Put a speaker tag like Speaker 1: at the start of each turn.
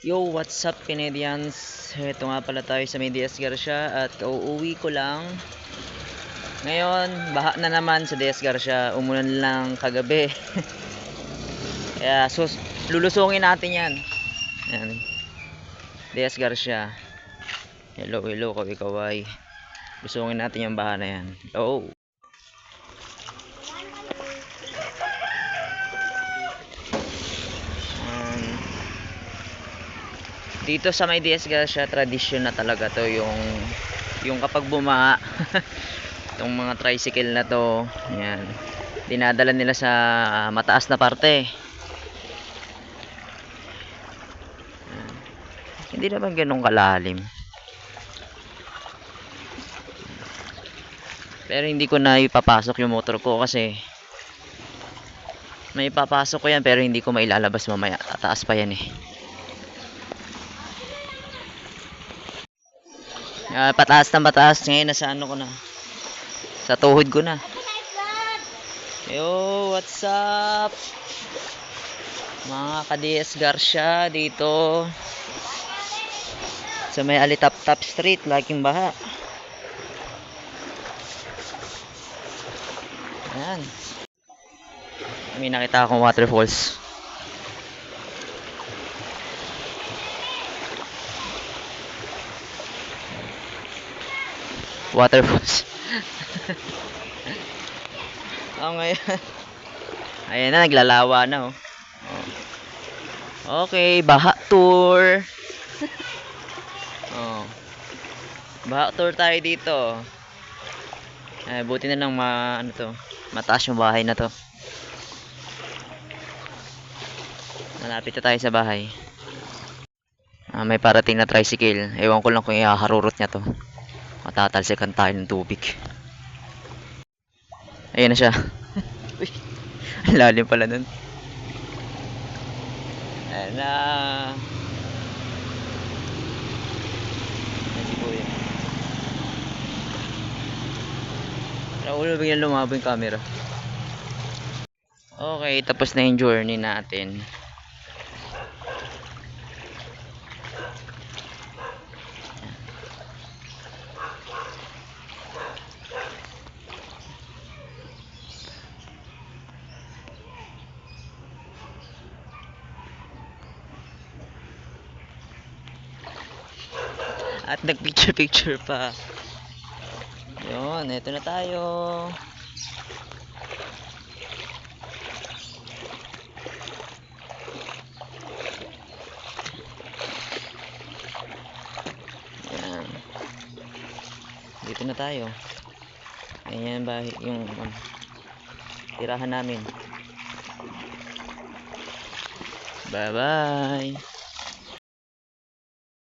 Speaker 1: Yo, what's up Canadians? Ito nga pala tayo sa DS Garcia at uuwi ko lang. Ngayon, baha na naman sa DS Garcia. Umulan lang kagabi. Kaya sus lulusungin natin yan. Yan. DS Garcia. Hello, hello, kawi kaway. Lusungin natin yung baha na yan. Oh. Um, dito sa may DS Garcia tradisyon na talaga to yung yung kapag bumaha. Itong mga tricycle na to yan. Dinadala nila sa mataas na parte. Yan. hindi naman ganun kalalim. Pero hindi ko na ipapasok yung motor ko kasi may ipapasok ko yan pero hindi ko mailalabas mamaya. Tataas pa yan eh Ah, pataas na pataas. Ngayon nasa ano ko na. Sa tuhod ko na. Yo, what's up? Mga ka-DS Garcia dito. Sa may Alitap Top Street, laking baha. Ayan. May nakita akong waterfalls. Waterfalls. oh, ngayon. Ayan na, naglalawa na, oh. Oh. Okay, baha tour. oh. Baha tour tayo dito. Ay, buti na lang ma, ano to, mataas yung bahay na to. Malapit na tayo sa bahay. Ah, may parating na tricycle. Ewan ko lang kung ihaharurot niya to matatalsikan tayo ng tubig. Ayan na siya. Uy, ang lalim pala nun. Ayan na. Ayan si kuya. Naulo biglang lumabo yung camera. Okay tapos na yung journey natin At nagpicture-picture pa. Yun, eto na tayo. Yan. Dito na tayo. Ayan ba yung um, tirahan namin. Bye-bye.